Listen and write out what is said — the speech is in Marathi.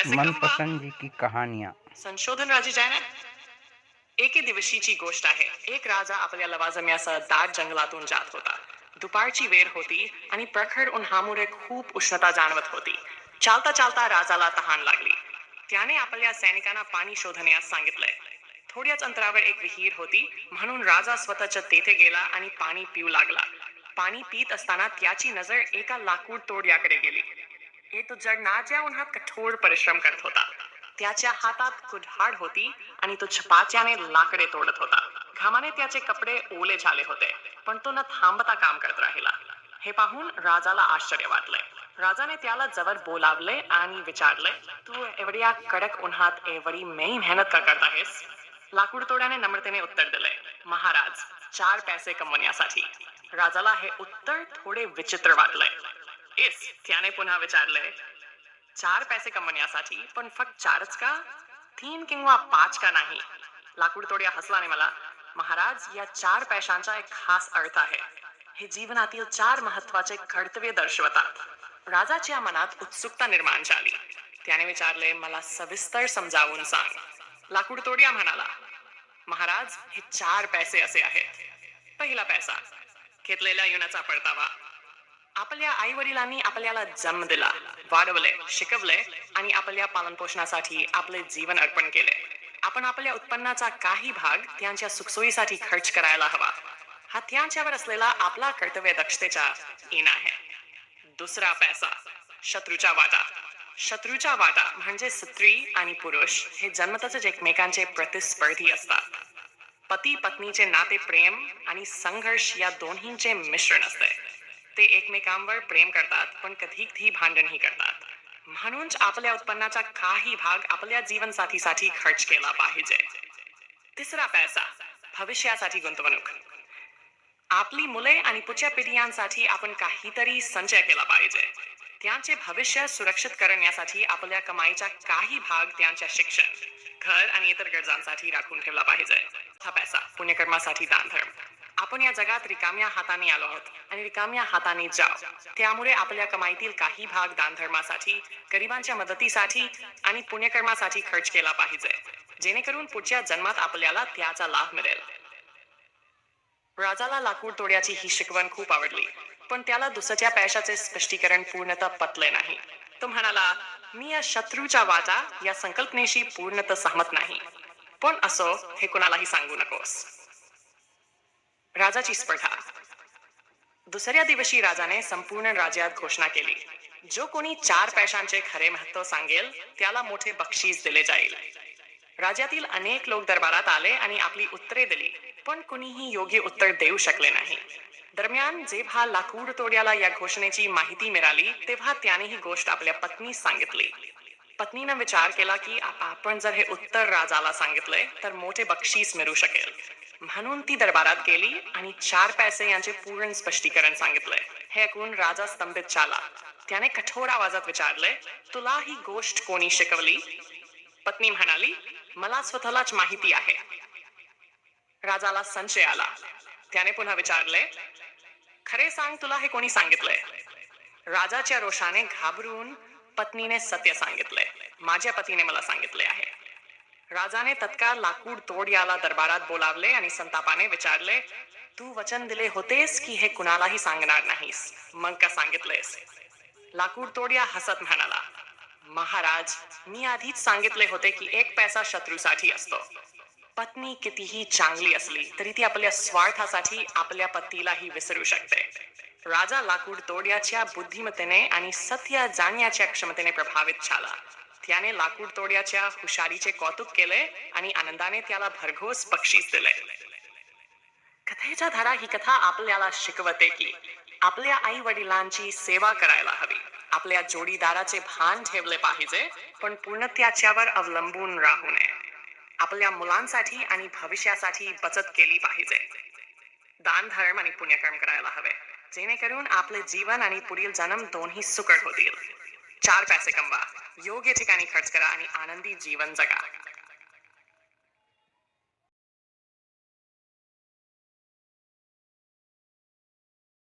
पैसे मनपसंद जी की कहानियाँ। संशोधन राजी जाय ना एके दिवशीची गोष्ट आहे। एक राजा आपल्या लवाजम्यासह दाट जंगलातून जात होता। दुपारची वेळ होती आणि प्रखर उन्हामुळे खूप उष्णता जाणवत होती. चालता चालता राजाला तहान लागली. त्याने आपल्या सैनिकांना पाणी शोधण्यास सांगितलंय. थोड्याच अंतरावर एक विहीर होती. म्हणून राजा स्वतःच्या तेथे गेला आणि पाणी पिऊ लागला. पाणी पित असताना त्याची नजर एका लाकूड तोड्याकडे गेली. हे तो जडणाच्या उन्हात कठोर परिश्रम करत होता. त्याच्या हातात कुऱ्हाड होती आणि तो छपाच्याने लाकडे तोडत होता. घामाने त्याचे कपडे ओले झाले होते पण तो न थांबता काम करत राहिला. हे पाहून राजाला आश्चर्य वाटले राजाने त्याला जवळ बोलावले आणि विचारले तू एवढ्या कडक उन्हात एवढी मेही मेहनत का करत आहेस? लाकूड तोड्याने नम्रतेने उत्तर दिले महाराज चार पैसे कमवण्यासाठी. राजाला हे उत्तर थोडे विचित्र वाटले येस त्याने पुन्हा विचारले चार पैसे कमवण्यासाठी पण फक्त चारच का? तीन किंवा पाच का नाही। लाकूड तोड्या हसलाने मला महाराज या चार पैशांचा एक खास अर्थ आहे. हे जीवनातील चार महत्त्वाचे कर्तव्य दर्शवतात. राजाच्या मनात उत्सुकता निर्माण झाली. त्याने विचारले मला सविस्तर समजावून सांग. लाकूड तोड्या म्हणाला महाराज हे चार पैसे असे आहेत. पहिला पैसा घेतलेल्या युनाचा परतावा. आपल्या आई वडिलांनी आपल्याला जन्म दिला वाढवले शिकवले आणि आपल्या पालनपोषणासाठी आपले जीवन अर्पण केले. आपण आपल्या उत्पन्नाचा काही भाग त्यांच्या सुखसोयीसाठी खर्च करायला हवा. हा त्यांच्यावर असलेला आपला कर्तव्य दक्षतेचा इन आहे. दुसरा पैसा शत्रूचा वाटा. शत्रूचा वाटा म्हणजे स्त्री आणि पुरुष हे जन्मतच एकमेकांचे प्रतिस्पर्धी असतात. पती पत्नीचे नाते प्रेम आणि संघर्ष या दोन्हींचे मिश्रण असते. ते एकमेकांवर प्रेम करतात पण कधीकधी भांडणही करतात. म्हणूनच आपल्या उत्पन्नाचा काही भाग आपल्या जीवनसाथीसाठी खर्च केला पाहिजे. तिसरा पैसा भविष्यासाठी गुंतवणूक. आपली मुले आणि पुढच्या पिढ्यांसाठी आपण काहीतरी संचय केला पाहिजे. त्यांचे भविष्य सुरक्षित करण्यासाठी आपल्या कमाईचा काही भाग त्यांच्या शिक्षण घर आणि इतर गरजांसाठी राखून ठेवला पाहिजे. हा पैसा पुण्यकर्मासाठी दान धर्म आपण या जगात रिकाम्या हाताने आलो आहोत आणि रिकाम्या हाताने जाऊ त्यामुळे आपल्या कमाईतील काही भाग दानधर्मासाठी गरिबांच्या मदतीसाठी आणि पुण्यकर्मासाठी खर्च केला पाहिजे. जेणेकरून पुढच्या जन्मात आपल्याला त्याचा लाभ मिळेल. राजाला लाकूड तोड्याची ही शिकवण खूप आवडली पण त्याला दुसऱ्या पैशाचे स्पष्टीकरण पूर्णतः पटले नाही. तो म्हणाला मी या शत्रूच्या वाटा या संकल्पनेशी पूर्णतः सहमत नाही. पण असो हे कुणालाही सांगू नकोस. राजाची स्पर्धा. दुसऱ्या दिवशी राजाने संपूर्ण राज्यात घोषणा केली. जो कोणी चार पैशांचे खरे महत्त्व सांगेल त्याला मोठे बक्षीस दिले जाईल. राज्यातील अनेक लोक दरबारात आले आणि आपली उत्तरे दिली पण कुणीही योग्य उत्तर देऊ शकले नाही. दरम्यान जेव्हा लाकूड तोड्याला या घोषणेची माहिती मिळाली तेव्हा त्याने ही गोष्ट आपल्या पत्नीस सांगितली. पत्नीनं विचार केला की आपण जर हे उत्तर राजाला सांगितले तर मोठे बक्षीस मिळू शकेल. म्हणून ती दरबारात गेली आणि चार पैसे यांचे पूर्ण स्पष्टीकरण सांगितले हे ऐकून राजा स्तंभित झाला. त्याने कठोर आवाजात विचारले तुला ही गोष्ट कोणी शिकवली? पत्नी म्हणाली मला स्वतःलाच माहिती आहे. राजाला संशय आला. त्याने पुन्हा विचारले खरे सांग तुला हे कोणी सांगितलंय? राजाच्या रोषाने घाबरून पत्नीने सत्य सांगितले माझ्या पतीने मला सांगितले आहे. राजाने तत्काळ लाकूड तोड याला दरबारात बोलावले आणि संतापाने विचारले तू वचन दिले होतेस की हे कुणालाही सांगणार नाहीस? मग का सांगितलेस लाकूड तोड्या हसत म्हणाला महाराज मी आधीच सांगितले होते की एक पैसा शत्रूसाठी असतो. पत्नी कितीही चांगली असली तरी ती आपल्या स्वार्थासाठी आपल्या पतीलाही विसरू शकते. राजा लाकूड तोड्याच्या बुद्धिमत्तेने आणि सत्य जाणण्याच्या क्षमतेने प्रभावित झाला. त्याने लाकूड तोड्याच्या हुशारीचे कौतुक केले आणि आनंदाने त्याला भरघोस बक्षीस दिले. कथेच्या धारा ही कथा आपल्याला शिकवते की आपल्या आई वडिलांची सेवा करायला हवी. आपल्या जोडीदाराचे भान ठेवले पाहिजे पण पूर्ण त्याच्यावर अवलंबून राहू नये. आपल्या मुलांसाठी आणि भविष्यासाठी बचत केली पाहिजे. दान धर्म आणि पुण्यकर्म करायला हवे. जेणेकरून आपले जीवन आणि पुढील जन्म दोन्ही सुकट होतील. चार पैसे कमवा. योग्य ठिकाणी खर्च करा आणि आनंदी जीवन जगा.